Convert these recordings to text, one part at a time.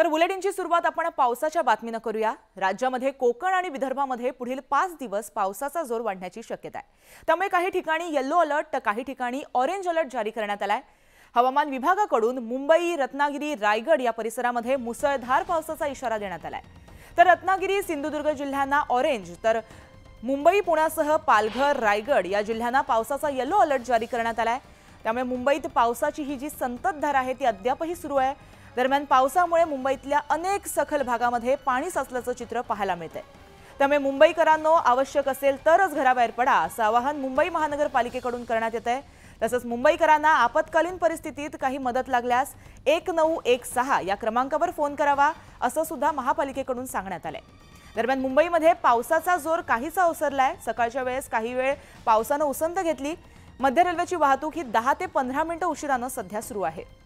तर बुलेटिनची सुरुवात आपण पावसाच्या बातमीनं करूया. राज्यामध्ये कोकण आणि विदर्भामध्ये पुढील पाच दिवस पावसाचा जोर वाढण्याची शक्यता आहे. त्यामुळे काही ठिकाणी येल्लो अलर्ट तर काही ठिकाणी ऑरेंज अलर्ट जारी करण्यात आलाय. हवामान विभागाकडून मुंबई रत्नागिरी रायगड या परिसरामध्ये मुसळधार पावसाचा इशारा देण्यात आलाय. तर रत्नागिरी सिंधुदुर्ग जिल्ह्यांना ऑरेंज तर मुंबई पुण्यासह पालघर रायगड या जिल्ह्यांना पावसाचा येलो अलर्ट जारी करण्यात आलाय. त्यामुळे मुंबईत पावसाची ही जी संततधार आहे ती अद्यापही सुरू आहे. दरम्यान पावसामुळे मुंबईतल्या अनेक सखल भागामध्ये पाणी साचल्याचं चित्र पाहायला मिळतंय. त्यामुळे मुंबईकरांनो आवश्यक असेल तरच घराबाहेर पडा असं आवाहन मुंबई महानगरपालिकेकडून करण्यात येत आहे तसंच मुंबईकरांना आपत्कालीन परिस्थितीत काही मदत लागल्यास एक नऊ एक सहा या क्रमांकावर फोन करावा असं सुद्धा महापालिकेकडून सांगण्यात आलंय. दरम्यान मुंबईमध्ये पावसाचा जोर काहीसा ओसरलाय. सकाळच्या वेळेस काही वेळ पावसानं उसंत घेतली. मध्य रेल्वेची वाहतूक ही दहा ते पंधरा मिनिटं उशिरानं सध्या सुरू आहे.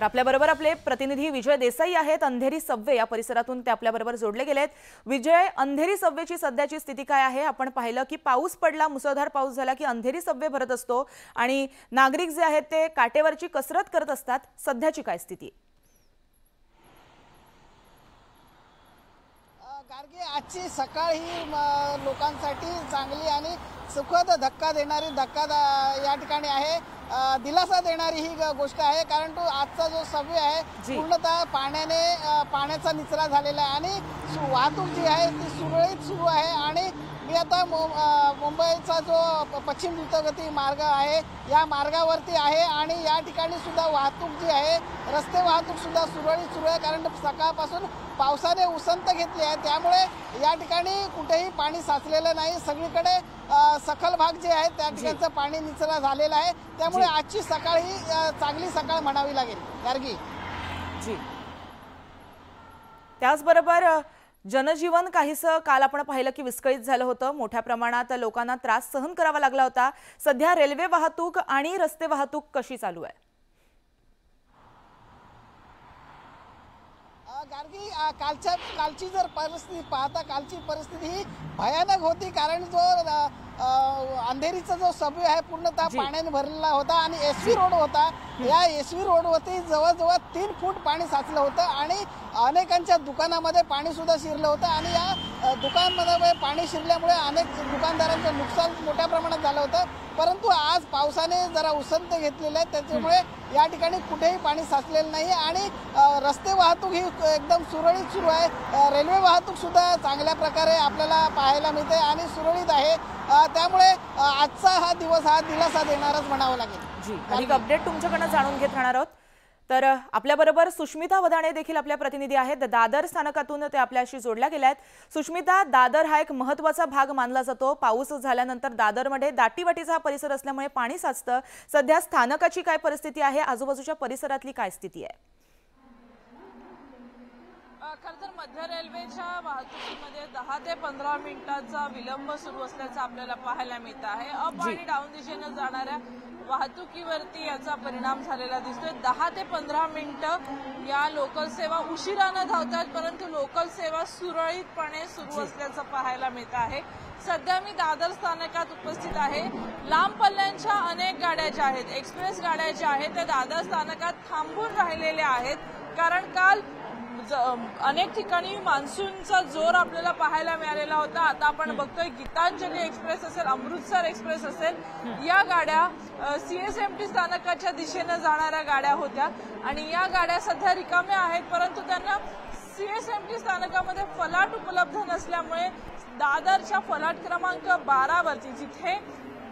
तर आपल्याबरोबर आपले प्रतिनिधी विजय देसाई आहेत. अंधेरी सव्वे या परिसरातून ते आपल्याबरोबर जोडले गेलेत. विजय अंधेरी सव्वेची सध्याची स्थिती काय आहे? आपण पाहिलं की पाऊस पडला मुसळधार पाऊस झाला की अंधेरी सव्वे भरत असतो. आणि नागरिक जे आहेत ते काटेवरची कसरत करत असतात. सध्याची काय स्थिती? गार्गे आजची सकाळ ही लोकांसाठी चांगली आणि सुखद धक्का देणारी धक्का या ठिकाणी आहे. दिलासा देणारी ही गोष्ट आहे. कारण तो आजचा जो सव्य आहे. पूर्णतः पाण्याने पाण्याचा निचरा झालेला आहे. आणि सु- वाहतूक जी आहे ती सुरळीत सुरू आहे. आणि मी आता मु- मुंबईचा जो पश्चिम द्रुतगती मार्ग आहे या मार्गावरती आहे आणि या ठिकाणी सुद्धा वाहतूक जी आहे रस्ते वाहतूक सुद्धा सुरळीत सुरू आहे. कारण सकाळपासून पावसाने उसंत घेतली आहे. त्यामुळे या ठिकाणी कुठेही पाणी साचलेलं नाही. सगळीकडे सखल भाग जे आहेत त्या ठिकाणचं पाणी निचरा झालेला आहे. त्यामुळे. आजची सकाळ ही चांगली सकाळ म्हणावी लागेल. गार्गी. जी. त्याचबरोबर जनजीवन काहीसं काल आपण पाहिलं की विस्कळीत झालं होतं. मोठ्या प्रमाणात लोकांना त्रास सहन करावा लागला होता. सध्या रेल्वे वाहतूक आणि रस्ते वाहतूक कशी चालू आहे? गार्गी कालच्या कालची जर परिस्थिती पाहता कालची परिस्थिती ही भयानक होती. कारण जो अंधेरीचा जो सभ्य आहे पूर्णतः. पाण्याने भरलेला होता आणि एस व्ही रोड होता. या एस व्ही रोडवरती जवळजवळ तीन फूट पाणी साचलं होतं आणि अनेकांच्या दुकानामध्ये पाणी सुद्धा शिरलं होतं आणि या दुकानामध्ये पाणी शिरल्यामुळे अनेक दुकानदारांचं नुकसान मोठ्या प्रमाणात झालं होतं. परंतु आज पावसाने जरा उसंत घेतलेलं आहे. त्याच्यामुळे या ठिकाणी कुठेही पाणी साचलेलं नाही आणि रस्ते वाहतूक ही एकदम सुरळीत सुरू आहे. रेल्वे वाहतूक सुद्धा चांगल्या प्रकारे आपल्याला पाहायला मिळते आणि सुरळीत आहे. त्यामुळे आजचा हा दिवस हा दिलासा देणारच म्हणावा लागेल. जी. अधिक अपडेट तुमच्याकडनं जाणून घेत राहणार आहोत. तर आपल्याबरोबर सुष्मिता वदाणे देखील आपल्या प्रतिनिधी आहेत. दादर स्थानकातून ते आपल्याशी जोडल्या गेल्या आहेत. सुष्मिता दादर हा एक महत्त्वाचा भाग मानला जातो. पाऊस झाल्यानंतर दादरमध्ये दाटीवाटीचा हा परिसर असल्यामुळे पाणी साचतं. सध्या स्थानकाची काय परिस्थिती आहे? आजूबाजूच्या परिसरातली काय स्थिती आहे? खरं तर मध्य रेल्वेच्या वाहतुकीमध्ये दहा ते पंधरा मिनिटांचा विलंब सुरू असल्याचं आपल्याला पाहायला मिळत आहे. अप. आणि डाऊन दिशेनं जाणाऱ्या वाहतुकीवरती याचा परिणाम झालेला दिसतोय. दहा ते पंधरा मिनिटं या लोकल सेवा उशिरानं धावतात परंतु लोकल सेवा सुरळीतपणे सुरू असल्याचं पाहायला मिळत आहे. सध्या मी दादर स्थानकात उपस्थित आहे. लांब पल्ल्यांच्या अनेक गाड्या ज्या आहेत एक्सप्रेस गाड्या ज्या आहेत त्या दादर स्थानकात थांबून राहिलेल्या आहेत. कारण काल अनेक ठिकाणी मान्सूनचा जोर आपल्याला पाहायला मिळालेला होता. आता आपण बघतोय गीतांजली एक्सप्रेस असेल अमृतसर एक्सप्रेस असेल या गाड्या सीएसएमटी स्थानकाच्या दिशेनं जाणाऱ्या गाड्या होत्या. आणि या गाड्या सध्या रिकाम्या आहेत परंतु त्यांना सीएसएमटी स्थानकामध्ये फलाट उपलब्ध नसल्यामुळे दादरच्या फलाट क्रमांक बारावरती जिथे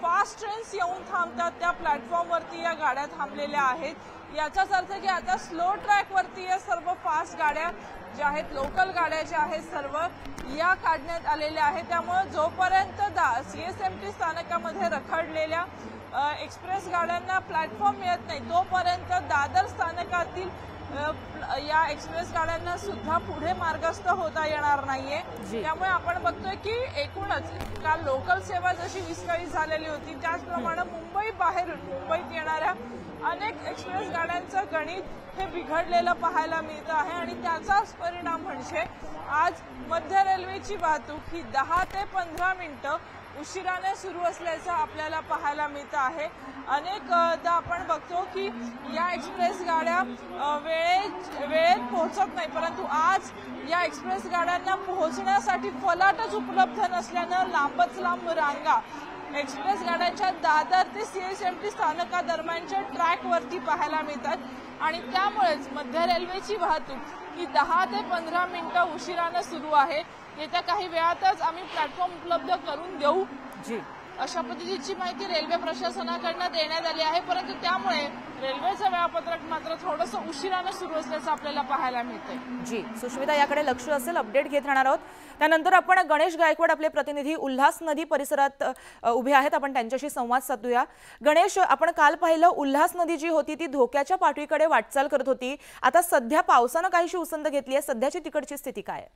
फास्ट ट्रेन्स येऊन थांबतात त्या प्लॅटफॉर्मवरती या गाड्या थांबलेल्या आहेत. याचाच अर्थ की आता स्लो ट्रॅकवरती या सर्व फास्ट गाड्या ज्या आहेत लोकल गाड्या ज्या आहेत सर्व या काढण्यात आलेल्या आहेत. त्यामुळे जोपर्यंत दा सी एस एम टी स्थानकामध्ये रखडलेल्या एक्सप्रेस गाड्यांना प्लॅटफॉर्म मिळत नाही तोपर्यंत दादर स्थानकातील या एक्सप्रेस गाड्यांना सुद्धा पुढे मार्गस्थ होता येणार नाहीये. त्यामुळे आपण बघतोय की एकूणच काल लोकल सेवा जशी विस्कळीत झालेली होती त्याचप्रमाणे मुंबई बाहेरून मुंबईत येणाऱ्या अनेक एक्सप्रेस गाड्यांचं गणित हे बिघडलेलं पाहायला मिळतं आहे आणि त्याचाच परिणाम म्हणजे आज मध्य रेल्वेची वाहतूक ही दहा ते पंधरा मिनिटं उशिराने सुरू असल्याचं आपल्याला पाहायला मिळतं आहे. अनेकदा आपण बघतो की या एक्सप्रेस गाड्या वेळेत वेळेत पोहोचत नाही परंतु आज या एक्सप्रेस गाड्यांना पोहोचण्यासाठी फलाटच उपलब्ध नसल्यानं लांबच लांब रांगा. एक्सप्रेस गाड्यांच्या दादर ते सीएसएमटी स्थानकादरम्यानच्या ट्रॅकवरती पाहायला मिळतात. आणि त्यामुळेच मध्य रेल्वेची वाहतूक ही दहा ते पंधरा मिनिटं उशिरानं सुरू आहे. येत्या काही वेळातच आम्ही प्लॅटफॉर्म उपलब्ध करून देऊ. जी. अशा पद्धतीची माहिती रेल्वे प्रशासनाकडनं देण्यात आली आहे. परंतु त्यामुळे रेल्वेचं वेळापत्रक मात्र थोडंसं उशिरानं सुरू असल्याचं आपल्याला पाहायला मिळतंय. जी सुष्मिता याकडे लक्ष असेल अपडेट घेत राहणार आहोत. त्यानंतर आपण गणेश गायकवाड आपले प्रतिनिधी उल्हास नदी परिसरात उभे आहेत. आपण त्यांच्याशी संवाद साधूया. गणेश आपण काल पाहिलं उल्हास नदी जी होती ती धोक्याच्या पाठवीकडे वाटचाल करत होती. आता सध्या पावसानं काहीशी उसंत घेतली आहे. सध्याची तिकडची स्थिती काय आहे?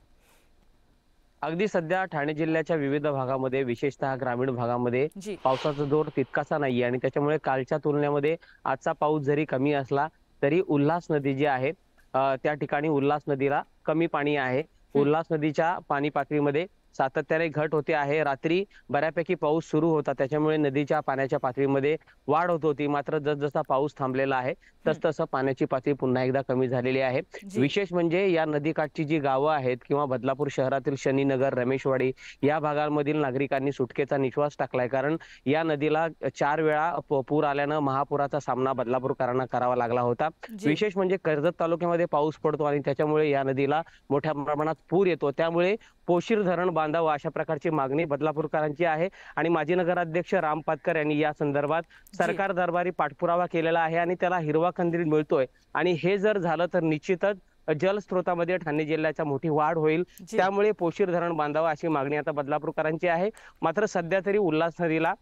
अगदी सध्या ठाणे जिल्ह्याच्या विविध भागामध्ये विशेषतः ग्रामीण भागामध्ये पावसाचा जोर तितकासा नाहीये आणि त्याच्यामुळे कालच्या तुलनेमध्ये आजचा पाऊस जरी कमी असला तरी उल्हास नदी जी आहे त्या ठिकाणी उल्हास नदीला कमी पाणी आहे. उल्हास नदीच्या पाणी पातळीमध्ये सातत्याने घट होते आहे. रात्री बऱ्यापैकी पाऊस सुरू होता. त्याच्यामुळे नदीच्या पाण्याच्या पातळीमध्ये वाढ होत होती. मात्र जसजसा पाऊस थांबलेला आहे तसतसं पाण्याची पातळी पुन्हा एकदा कमी झालेली आहे. विशेष म्हणजे या नदीकाठची जी गावं आहेत किंवा बदलापूर शहरातील शनीनगर रमेशवाडी या भागांमधील नागरिकांनी सुटकेचा निश्वास टाकलाय. कारण या नदीला चार वेळा पूर आल्यानं महापुराचा सामना बदलापूरकरांना करावा लागला होता. विशेष म्हणजे कर्जत तालुक्यामध्ये पाऊस पडतो आणि त्याच्यामुळे या नदीला मोठ्या प्रमाणात पूर येतो. त्यामुळे पोशीर धरण बांधावं अशा प्रकारची मागणी बदलापूरकरांची आहे. आणि माजी नगराध्यक्ष राम पातकर यांनी या संदर्भात सरकार दरबारी पाठपुरावा केलेला आहे आणि त्याला हिरवा कंदील मिळतोय. आणि हे जर झालं तर निश्चितच जलस्रोतामध्ये ठाणे जिल्ह्याच्या मोठी वाढ होईल. त्यामुळे पोशीर धरण बांधावं अशी मागणी आता बदलापूरकरांची आहे. मात्र सध्या तरी उल्हास नदीला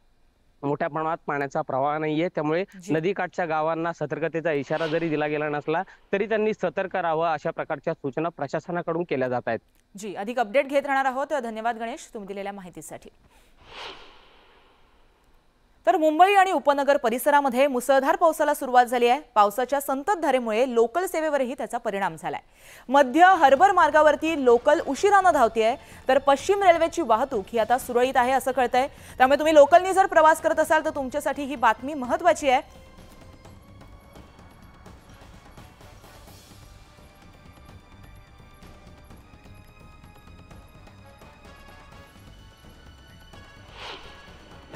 मोठ्या प्रमाणात पाण्याचा प्रवाह नाहीये. त्यामुळे. नदीकाठच्या गावांना सतर्कतेचा इशारा जरी दिला गेला नसला तरी त्यांनी सतर्क राहावं अशा प्रकारच्या सूचना प्रशासनाकडून केल्या जात आहेत. जी अधिक अपडेट घेत राहणार आहोत. धन्यवाद गणेश तुम्ही दिलेल्या माहितीसाठी. तर मुंबई आणि उपनगर परिसरामध्ये मुसळधार पावसाला सुरुवात झाली आहे. पावसाच्या संततधारेमुळे लोकल सेवेवरही त्याचा परिणाम झालाय. मध्य हर्बर मार्गावरती लोकल उशिरानं धावतीये. तर पश्चिम रेल्वेची वाहतूक ही आता सुरळीत आहे असं कळतंय. त्यामुळे तुम्ही लोकलनी जर प्रवास करत असाल तर तुमच्यासाठी ही बातमी महत्वाची आहे.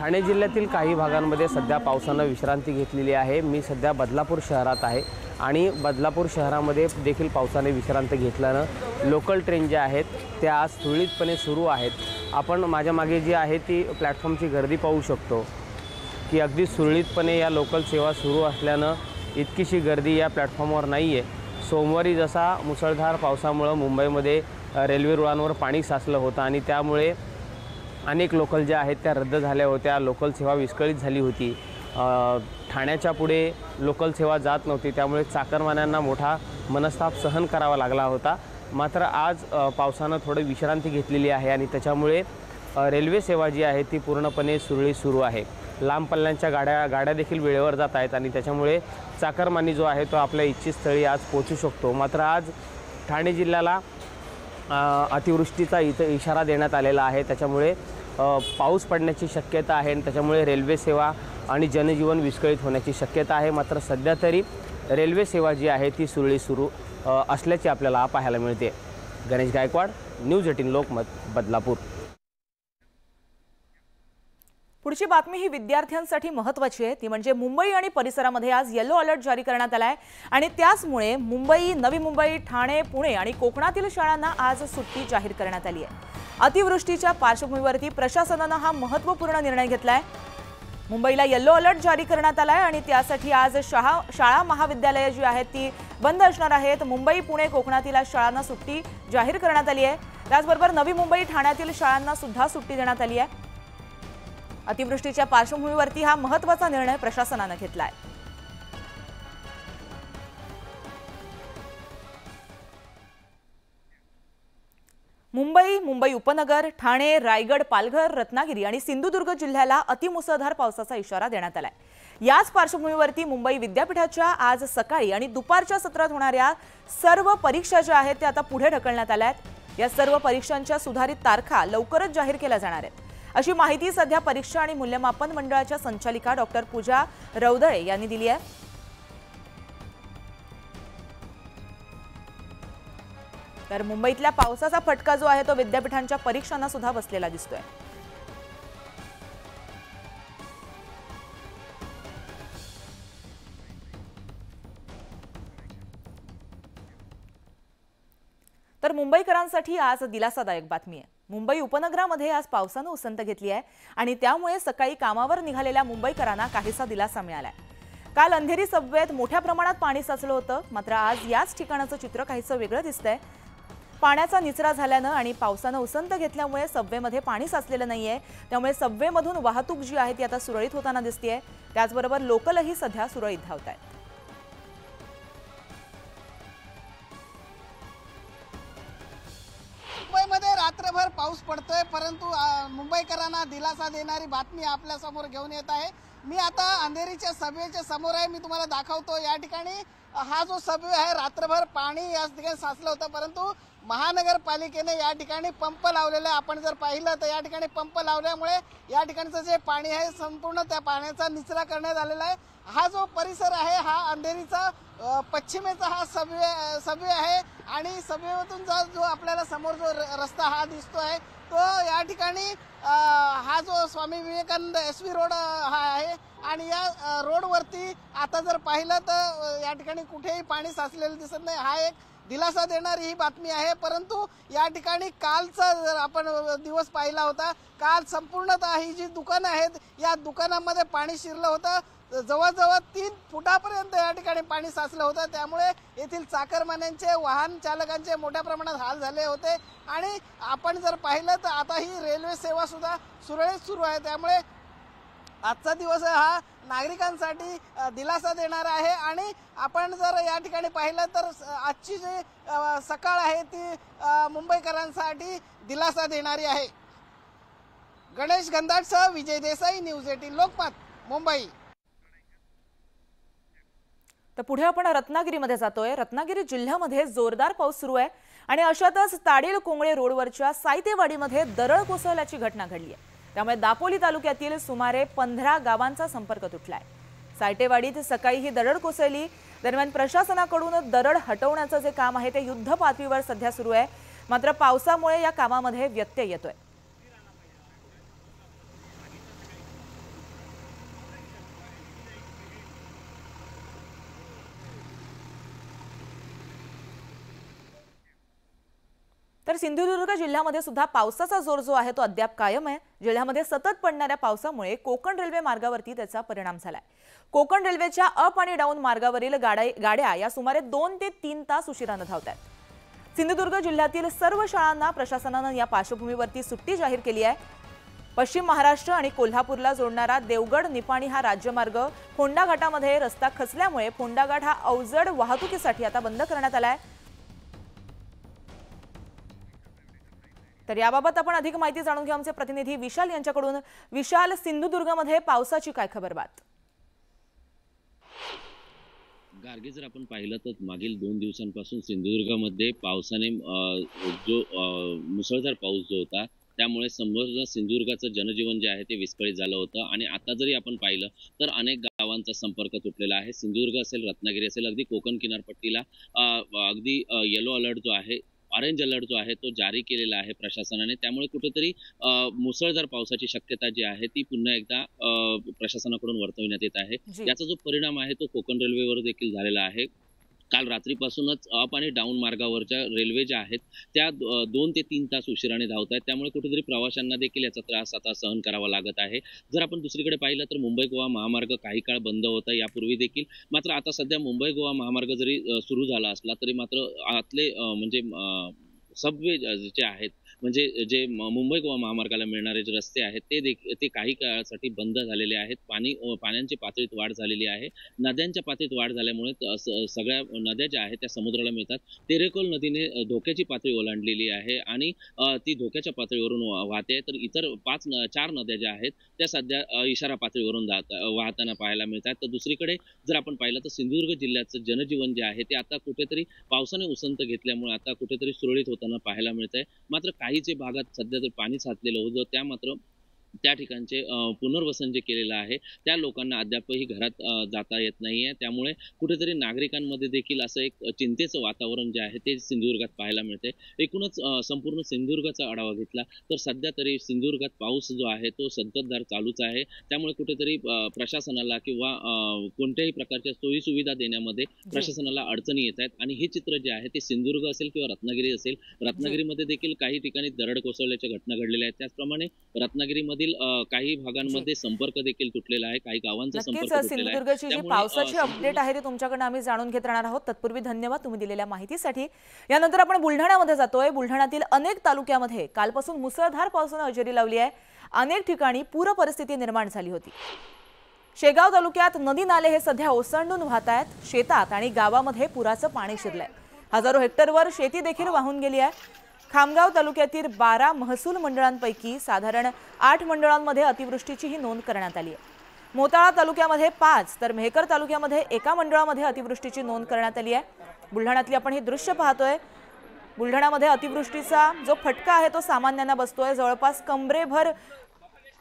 ठाणे जिल्ह्यातील काही भागांमध्ये सध्या पावसानं विश्रांती घेतलेली आहे. मी सध्या बदलापूर शहरात आहे आणि बदलापूर शहरामध्ये देखील पावसाने विश्रांती घेतल्यानं लोकल ट्रेन ज्या आहेत त्या आज सुरळीतपणे सुरू आहेत. आपण माझ्या मागे जी आहे ती प्लॅटफॉर्मची गर्दी पाहू शकतो की अगदी सुरळीतपणे या लोकल सेवा सुरू असल्यानं इतकीशी गर्दी या प्लॅटफॉर्मवर नाही आहे सोमवारी जसा मुसळधार पावसामुळं मुंबईमध्ये रेल्वे रुळांवर पाणी साचलं होतं आणि त्यामुळे अनेक लोकल ज्या आहेत त्या रद्द झाल्या होत्या. लोकल सेवा विस्कळीत झाली होती. ठाण्याच्या पुढे लोकल सेवा जात नव्हती. त्यामुळे चाकरमान्यांना मोठा मनस्ताप सहन करावा लागला होता. मात्र आज पावसानं थोडी विश्रांती घेतलेली आहे आणि त्याच्यामुळे रेल्वे सेवा जी आहे ती पूर्णपणे सुरळीत सुरू आहे. लांब पल्ल्यांच्या गाड्या गाड्या देखील वेळेवर जात आहेत आणि त्याच्यामुळे चाकरमानी जो आहे तो आपल्या इच्छित स्थळी आज पोचू शकतो. मात्र आज ठाणे जिल्ह्याला अतिवृष्टीचा इथं इशारा देण्यात आलेला आहे. त्याच्यामुळे पाऊस पडण्याची शक्यता आहे आणि त्याच्यामुळे रेल्वे सेवा आणि जनजीवन विस्कळीत होण्याची शक्यता आहे. मात्र सध्या तरी रेल्वे सेवा जी आहे ती सुरळीत सुरू असल्याची आपल्याला पाहायला मिळते. Ganesh Gaikwad news eighteen Lokmat Badlapur. पुढची बातमी ही विद्यार्थ्यांसाठी महत्वाची आहे. ती म्हणजे मुंबई आणि परिसरामध्ये आज येलो अलर्ट जारी करण्यात आला आहे आणि त्याचमुळे मुंबई नवी मुंबई ठाणे पुणे आणि कोकणातील शाळांना आज सुट्टी जाहीर करण्यात आली आहे. अतिवृष्टीच्या पार्श्वभूमीवरती प्रशासनानं हा महत्त्वपूर्ण निर्णय घेतला आहे मुंबईला येलो अलर्ट जारी करण्यात आला आहे आणि त्यासाठी आज शाळा शाळा महाविद्यालयं जी आहेत ती बंद असणार आहेत. मुंबई पुणे कोकणातील शाळांना सुट्टी जाहीर करण्यात आली आहे. त्याचबरोबर नवी मुंबई ठाण्यातील शाळांना सुद्धा सुट्टी देण्यात आली आहे. अतिवृष्टीच्या पार्श्वभूमीवरती हा महत्त्वाचा निर्णय प्रशासनानं घेतलाय. मुंबई मुंबई उपनगर ठाणे रायगड पालघर रत्नागिरी आणि सिंधुदुर्ग जिल्ह्याला अतिमुसळधार पावसाचा इशारा देण्यात आलाय. याच पार्श्वभूमीवरती मुंबई विद्यापीठाच्या आज सकाळी आणि दुपारच्या सत्रात होणाऱ्या सर्व परीक्षा ज्या आहेत त्या आता पुढे ढकलण्यात आल्या आहेत. या सर्व परीक्षांच्या सुधारित तारखा लवकरच जाहीर केल्या जाणार आहेत. अशी माहिती सध्या परीक्षा आणि मूल्यमापन मंडळाच्या संचालिका डॉक्टर पूजा रौदळे यांनी दिली आहे. तर मुंबईतल्या पावसाचा फटका जो आहे तो विद्यापीठांच्या परीक्षांना सुद्धा बसलेला दिसतोय. तर मुंबईकरांसाठी आज दिलासादायक बातमी आहे. मुंबई उपनगरामध्ये आज पावसानं उसंत घेतली आहे आणि त्यामुळे सकाळी कामावर निघालेल्या मुंबईकरांना काहीसा दिलासा मिळालाय. काल अंधेरी सबवेत मोठ्या प्रमाणात पाणी साचलं होतं मात्र आज याच ठिकाणाचं चित्र काहीसं वेगळं दिसतंय. पाण्याचा निचरा झाल्यानं आणि पावसानं उसंत घेतल्यामुळे सबवेमध्ये पाणी साचलेलं नाही आहे त्यामुळे सबवेमधून वाहतूक जी आहे ती आता सुरळीत होताना दिसतीये. त्याचबरोबर लोकलही सध्या सुरळीत धावत आहेत पाऊस पडतोय परंतु मुंबईकरांना दिलासा देणारी बातमी आपल्यासमोर घेऊन येत आहे. मी आता अंधेरीच्या सभेच्या समोर आहे मी तुम्हाला दाखवतो या ठिकाणी. हा जो सबवे आहे रात्रभर पाणी या ठिकाणी साचलं होतं परंतु महानगरपालिकेने या ठिकाणी पंप लावलेला आहे. आपण जर पाहिलं तर या ठिकाणी पंप लावल्यामुळे या ठिकाणचं जे पाणी आहे संपूर्ण त्या पाण्याचा निचरा करण्यात आलेला आहे. हा जो परिसर आहे हा अंधेरीचा पश्चिमेचा हा सबवे सबवे आहे आणि सबवेमधून जो जो आपल्याला समोर जो र- रस्ता हा दिसतो आहे तो या ठिकाणी हा जो Swami Vivekanand S V road हा आहे. आणि या रोडवरती आता जर पाहिलं तर या ठिकाणी कुठेही पाणी साचलेलं दिसत नाही. हा एक दिलासा देणारी ही बातमी आहे. परंतु या ठिकाणी कालचा जर आपण दिवस पाहिला होता काल संपूर्णतः ही जी दुकानं आहेत या दुकानामध्ये पाणी शिरलं होतं. जवळजवळ तीन फुटापर्यंत या ठिकाणी पाणी साचलं होतं. त्यामुळे येथील चाकरमान्यांचे वाहन चालकांचे मोठ्या प्रमाणात हाल झाले होते. आणि आपण जर पाहिलं तर आता ही रेल्वे सेवा सुद्धा सुरळीत सुरू आहे. त्यामुळे आजचा दिवस हा नागरिकांसाठी दिलासा देणारा आहे. आणि आपण जर या ठिकाणी पाहिलं तर आजची जी सकाळ आहे ती मुंबईकरांसाठी दिलासा देणारी आहे. गणेश गंधाटसह विजय देसाई न्यूज एटीन लोकमत मुंबई. तर पुढे आपण रत्नागिरीमध्ये जातोय. रत्नागिरी जिल्ह्यामध्ये जोरदार पाऊस सुरू आहे. आणि अशातच ताडेल कोंगळे रोडवरच्या सायतेवाडीमध्ये दरड कोसळल्याची घटना घडली आहे. त्यामुळे दापोली तालुक्यातील सुमारे पंधरा गावांचा संपर्क तुटलाय. सायटेवाडीत सकाळी ही दरड कोसळली. दरम्यान प्रशासनाकडून दरड हटवण्याचं जे काम आहे ते युद्ध पातळीवर सध्या सुरू आहे. मात्र पावसामुळे या कामामध्ये व्यत्यय येतोय. तर सिंधुदुर्ग जिल्ह्यामध्ये सुद्धा पावसाचा जोर जो आहे तो अद्याप कायम आहे. जिल्ह्यामध्ये सतत पडणाऱ्या पावसामुळे कोकण रेल्वे मार्गावरती त्याचा परिणाम झालाय. कोकण रेल्वेच्या अप आणि डाऊन मार्गावरील गाड्या गाड्या या सुमारे दोन ते तीन तास उशिरानं धावत आहेत सिंधुदुर्ग जिल्ह्यातील सर्व शाळांना प्रशासनानं या पार्श्वभूमीवरती सुट्टी जाहीर केली आहे. पश्चिम महाराष्ट्र आणि कोल्हापूरला जोडणारा देवगड निपाणी हा राज्यमार्ग फोंडा घाटामध्ये रस्ता खचल्यामुळे फोंडा घाट हा अवजड वाहतुकीसाठी आता बंद करण्यात आला आहे तर याबाबत आपण अधिक माहिती जाणून घेऊ आमचे प्रतिनिधी विशाल यांच्याकडून. विशाल सिंधुदुर्गमध्ये पावसाची काय खबर बात गार्गे जर आपण पाहिलं तर मागील दोन दिवसांपासून सिंधुदुर्गामध्ये पावसाने जो मुसळधार पाऊस जो होता त्यामुळे संपूर्ण सिंधुदुर्गाचं जनजीवन जे आहे ते विस्कळीत झालं होतं. आणि आता जरी आपण पाहिलं तर अनेक गावांचा संपर्क तुटलेला आहे. सिंधुदुर्ग असेल रत्नागिरी असेल अगदी कोकण किनारपट्टीला अगदी येलो अलर्ट जो आहे ऑरेंज अलर्ट जो आहे तो जारी केलेला आहे प्रशासनाने. त्यामुळे कुठेतरी मुसळधार पावसाची शक्यता जी आहे ती पुन्हा एकदा प्रशासनाकडून वर्तवण्यात येत आहे. याचा जो परिणाम आहे तो कोकण रेल्वेवर देखील झालेला आहे. काल रात्रीपासूनच अप आणि डाऊन मार्गावरच्या रेल्वे ज्या आहेत त्या दोन ते तीन तास उशिराने धावत आहेत त्यामुळे कुठेतरी प्रवाशांना देखील याचा त्रास आता सहन करावा लागत आहे. जर आपण दुसरीकडे पाहिलं तर मुंबई गोवा महामार्ग काही काळ बंद होता यापूर्वी देखील. मात्र आता सध्या मुंबई गोवा महामार्ग जरी सुरू झाला असला तरी मात्र आतले म्हणजे सबवे जे आहेत म्हणजे जे मुंबई गोवा महामार्गाला मिळणारे जे रस्ते आहेत ते देख ते काही काळासाठी बंद झालेले आहेत. पाणी पाण्याची पातळीत वाढ झालेली आहे. नद्यांच्या पातळीत वाढ झाल्यामुळे सगळ्या नद्या ज्या आहेत त्या समुद्राला मिळतात. तेरेकोल नदीने धोक्याची पातळी ओलांडलेली आहे आणि ती धोक्याच्या पातळीवरून वा- वाहते तर इतर पाच न- चार नद्या ज्या आहेत त्या सध्या इशारा पातळीवरून जात वाहताना पाहायला मिळतात. तर दुसरीकडे जर आपण पाहिलं तर सिंधुदुर्ग जिल्ह्याचं जनजीवन जे आहे ते आता कुठेतरी पावसाने उसंत घेतल्यामुळे आता कुठेतरी सुरळीत होताना पाहायला मिळत आहे मात्र काही जे भागात सध्या जर पाणी साचलेलं होतं. त्या मात्र त्या ठिकाणचे पुनर्वसन जे केलेलं आहे त्या लोकांना अद्यापही घरात जाता येत नाहीये. त्यामुळे कुठेतरी नागरिकांमध्ये देखील असं एक चिंतेचं वातावरण जे आहे ते सिंधुदुर्गात पाहायला मिळते एकूणच संपूर्ण सिंधुदुर्गाचा आढावा घेतला तर सध्या तरी सिंधुदुर्गात पाऊस जो आहे तो संततधार चालूच आहे. त्यामुळे कुठेतरी प्रशासनाला किंवा कोणत्याही प्रकारच्या सोयी सुविधा देण्यामध्ये प्रशासनाला अडचणी येत आहेत. आणि हे चित्र जे आहे ते सिंधुदुर्ग असेल किंवा रत्नागिरी असेल रत्नागिरीमध्ये देखील काही ठिकाणी दरड कोसळल्याच्या घटना घडलेल्या आहेत. त्याचप्रमाणे रत्नागिरीमधील अ, काही भागांमध्ये संपर्क देखील तुटलेला आहे काही गावांचा संपर्क सिंधुदुर्गची जी पावसाची अपडेट आहे ती तुमच्याकडनं आम्ही जाणून घेत राहणार आहोत. तत्पूर्वी धन्यवाद तुम्ही दिलेल्या माहितीसाठी. यानंतर आपण बुलढाण्यामध्ये जातोय. बुलढाण्यातील अनेक तालुक्यामध्ये कालपासून मुसळधार पावसानं हजेरी लावली आहे. अनेक ठिकाणी पूर परिस्थिती निर्माण झाली होती. शेगाव तालुक्यात नदी नाले हे सध्या ओसंडून वाहत आहेत. शेतात आणि गावामध्ये पुराचं पाणी शिरलंय. हजारो हेक्टरवर शेती देखील वाहून गेली आहे. खामगाव तालुक्यातील बारा महसूल मंडळांपैकी साधारण आठ मंडळांमध्ये अतिवृष्टीचीही नोंद करण्यात आली आहे. मोताळा तालुक्यामध्ये पाच तर मेहकर तालुक्यामध्ये एका मंडळामध्ये अतिवृष्टीची नोंद करण्यात आली आहे. बुलढाण्यातली आपण हे दृश्य पाहतोय. बुलढाण्यामध्ये अतिवृष्टीचा जो फटका आहे तो सामान्यांना बसतोय. जवळपास कमरेभर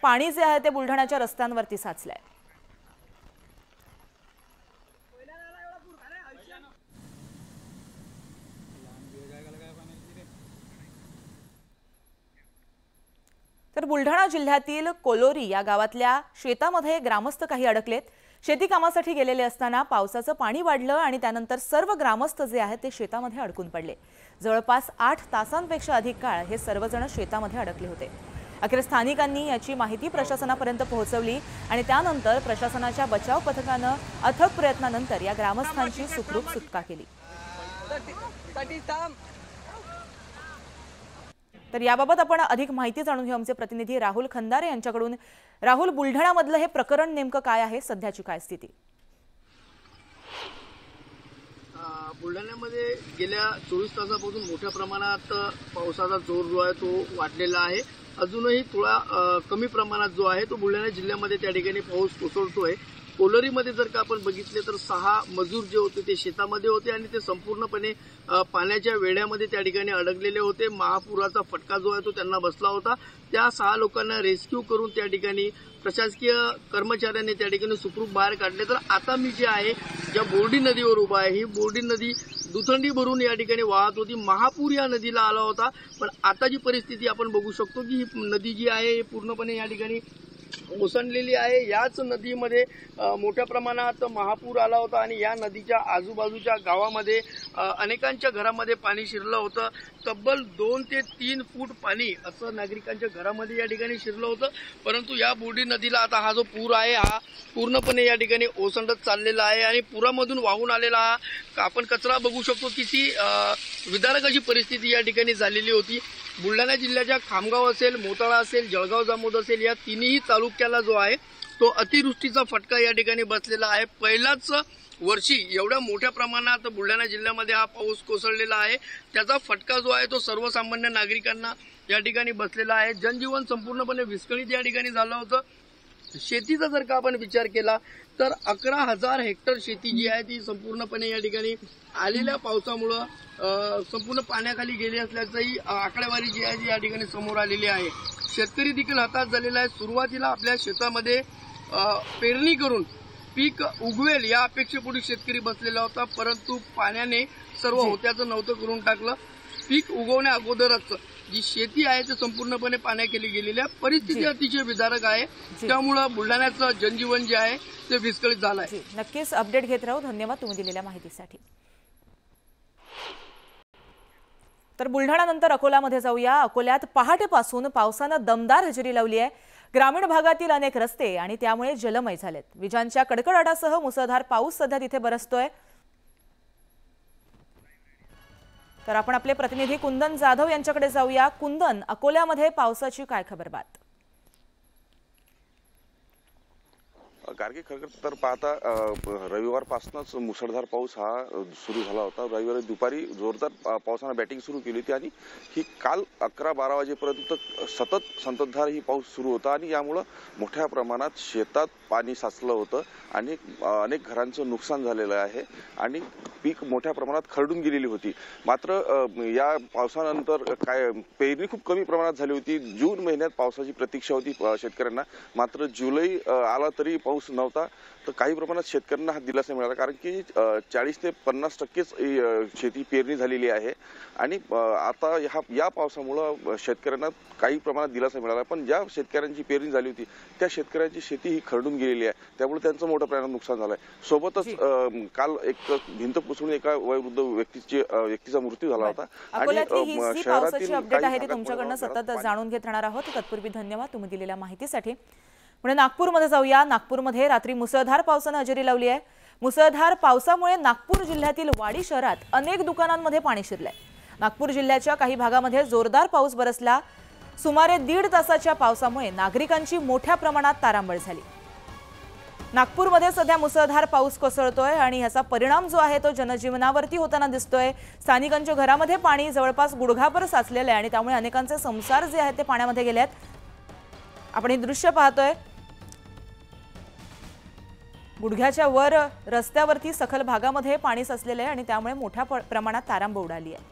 पाणी जे आहे ते बुलढाण्याच्या रस्त्यांवरती साचलंय. तर बुलढाणा जिल्ह्यातील कोलोरी या गावातल्या शेतामध्ये ग्रामस्थ काही अडकलेत. शेती कामासाठी गेलेले असताना पावसाचं पाणी वाढलं आणि त्यानंतर सर्व ग्रामस्थ जे आहेत ते शेतामध्ये अडकून पडले. जवळपास आठ तासांपेक्षा अधिक काळ हे सर्वजण शेतामध्ये अडकले होते. अखेर स्थानिकांनी याची माहिती प्रशासनापर्यंत पोहोचवली आणि त्यानंतर प्रशासनाच्या बचाव पथकानं अथक प्रयत्नानंतर या ग्रामस्थांची सुखरूप सुटका केली. तर याबाबत आपण अधिक माहिती जाणून घेऊ आमचे प्रतिनिधी राहुल खंदारे यांच्याकडून. राहुल बुलढाण्यामधलं हे प्रकरण नेमकं काय आहे? सध्याची काय स्थिती? बुलढाण्यामध्ये गेल्या चोवीस तासापासून मोठ्या प्रमाणात पावसाचा जोर जो आहे तो वाढलेला आहे. अजूनही थोडा कमी प्रमाणात जो आहे तो बुलढाणा जिल्ह्यामध्ये त्या ठिकाणी पाऊस कोसळतोय. कोलोरीमध्ये जर का आपण बघितले तर सहा मजूर जे होते ते शेतामध्ये होते आणि ते संपूर्णपणे पाण्याच्या वेढ्यामध्ये त्या ठिकाणी अडकलेले होते. महापुराचा फटका जो आहे तो त्यांना बसला होता. त्या सहा लोकांना रेस्क्यू करून त्या ठिकाणी प्रशासकीय कर्मचाऱ्यांनी त्या ठिकाणी सुखरूप बाहेर काढले. तर आता मी जे आहे ज्या बोर्डी नदीवर उभा आहे ही बोर्डी नदी दुथंडी भरून या ठिकाणी वाहत होती. महापूर या नदीला आला होता. पण आता जी परिस्थिती आपण बघू शकतो की ही नदी जी आहे पूर्णपणे या ठिकाणी ओसंडलेली आहे. याच नदीमध्ये मोठ्या प्रमाणात महापूर आला होता आणि या नदीच्या आजूबाजूच्या गावामध्ये अनेकांच्या घरामध्ये पाणी शिरलं होतं. तब्बल दोन ते तीन फूट पाणी असं नागरिकांच्या घरामध्ये या ठिकाणी शिरलं होतं. परंतु या बोर्डी नदीला आता हा जो पूर आहे हा पूर्णपणे या ठिकाणी ओसंडत चाललेला आहे आणि पुरामधून वाहून आलेला हा आपण कचरा बघू शकतो किती ती विदारक अशी परिस्थिती या ठिकाणी झालेली होती. बुलढाणा जिल्ह्याच्या खामगाव असेल मोताळा असेल जळगाव जामोद असेल या तिन्ही तालुक्याला जो आहे तो अतिवृष्टीचा फटका या ठिकाणी बसलेला आहे. पहिलाच वर्षी एवढ्या मोठ्या प्रमाणात बुलढाणा जिल्ह्यामध्ये हा पाऊस कोसळलेला आहे. त्याचा फटका जो आहे तो सर्वसामान्य नागरिकांना या ठिकाणी बसलेला आहे. जनजीवन संपूर्णपणे विस्कळीत या ठिकाणी झालं होतं. शेतीचा जर का आपण विचार केला तर अकरा हजार हेक्टर शेती जी आहे ती संपूर्णपणे या ठिकाणी आलेल्या पावसामुळं संपूर्ण पाण्याखाली गेली असल्याचंही आकडेवारी जी आहे ती या ठिकाणी समोर आलेली आहे. शेतकरी देखील हताश झालेला आहे. सुरुवातीला आपल्या शेतामध्ये पेरणी करून पीक उगवेल या अपेक्षेपोटी शेतकरी बसलेला होता परंतु पाण्याने सर्व होत्याचं नव्हतं करून टाकलं. पीक उगवण्या अगोदरच जी शेती आहे ती संपूर्णपणे पाण्याखाली गेलेली आहे. परिस्थिती. अतिशय विदारक आहे. त्यामुळं बुलढाण्याचं जनजीवन जे आहे ते विस्कळीत झालं आहे. नक्कीच अपडेट घेत राहू. धन्यवाद तुम्ही दिलेल्या माहितीसाठी. तर बुलढाणानंतर अकोल्यामध्ये जाऊया. अकोल्यात पहाटेपासून पावसानं दमदार हजेरी लावली आहे. ग्रामीण भागातील अनेक रस्ते आणि त्यामुळे जलमय झालेत. विजांच्या कडकडाटासह मुसळधार पाऊस सध्या तिथे बरसतोय. तर आपण आपले प्रतिनिधी कुंदन जाधव यांच्याकडे जाऊया. कुंदन अकोल्यामध्ये पावसाची काय खबर बात गार्गे खरं तर पाहता रविवारपासूनच मुसळधार पाऊस हा सुरू झाला होता. रविवारी दुपारी जोरदार पावसानं बॅटिंग सुरू केली होती आणि ही काल अकरा बारा वाजेपर्यंत सतत संततधार ही पाऊस सुरू होता आणि यामुळं मोठ्या प्रमाणात शेतात पाणी साचलं होतं. आणि अनेक घरांचं नुकसान झालेलं आहे आणि पीक मोठ्या प्रमाणात खरडून गेलेली होती. मात्र या पावसानंतर काय पेरणी खूप कमी प्रमाणात झाली होती. जून महिन्यात पावसाची प्रतीक्षा होती शेतकऱ्यांना. मात्र जुलै आला तरी पाऊस नव्हता तर काही प्रमाणात शेतकऱ्यांना हा दिलासा मिळाला. कारण की चाळीस ते पन्नास टक्केच शेती पेरणी झालेली आहे. आणि आता ह्या या पावसामुळं शेतकऱ्यांना काही प्रमाणात दिलासा मिळाला. पण ज्या शेतकऱ्यांची पेरणी झाली होती त्या शेतकऱ्यांची शेती ही खरडून गेलेली आहे. त्यामुळे त्यांचं मोठ्या प्रमाणात नुकसान झालंय. सोबतच काल एक भिंत पुसून एका वयोवृद्ध व्यक्तीची व्यक्तीचा मृत्यू झाला होता. जी शहरातील अपडेट आहे ती तुमच्याकडनं सतत जाणून घेत राहणार आहोत. तत्पूर्वी धन्यवाद तुम्ही दिलेल्या माहितीसाठी. म्हणजे नागपूरमध्ये जाऊया. नागपूरमध्ये रात्री मुसळधार पावसानं हजेरी लावली आहे. मुसळधार पावसामुळे नागपूर जिल्ह्यातील वाडी शहरात अनेक दुकानांमध्ये पाणी शिरलंय. नागपूर जिल्ह्याच्या काही भागामध्ये जोरदार पाऊस बरसला. सुमारे दीड तासाच्या पावसामुळे नागरिकांची मोठ्या प्रमाणात तारांबळ झाली. नागपूरमध्ये सध्या मुसळधार पाऊस कोसळतोय आणि ह्याचा परिणाम जो आहे तो जनजीवनावरती होताना दिसतोय. स्थानिकांच्या घरामध्ये पाणी जवळपास गुडघाभर साचलेलं आहे आणि त्यामुळे अनेकांचे संसार जे आहेत ते पाण्यामध्ये गेले आहेत. आपण हे दृश्य पाहतोय. गुडघ्याच्या वर रस्त्यावरती सखल भागामध्ये पाणी साचलेलं आहे आणि त्यामुळे मोठ्या प- प्रमाणात तारांब उडाली आहे.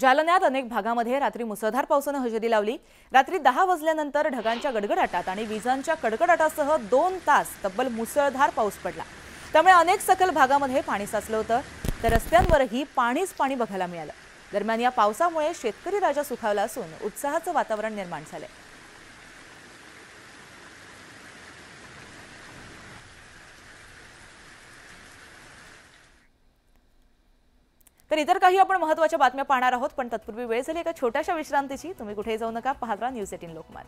जालन्यात अनेक भागामध्ये रात्री मुसळधार पावसानं हजेरी लावली. रात्री दहा वाजल्यानंतर ढगांच्या गडगडाटात आणि विजांच्या कडकडाटासह दोन तास तब्बल मुसळधार पाऊस पडला. त्यामुळे अनेक सखल भागामध्ये पाणी साचलं होतं. तर रस्त्यांवरही पाणीच पाणी बघायला मिळालं. दरम्यान या पावसामुळे शेतकरी राजा सुखावला असून उत्साहाचं वातावरण निर्माण झालंय. तर इतर काही आपण महत्त्वाच्या बातम्या पाहणार आहोत पण तत्पूर्वी वेळ झाली एका छोट्याशा विश्रांतीची? तुम्ही कुठेही जाऊ नका. पाहत राहा न्यूज एटीन लोकमत.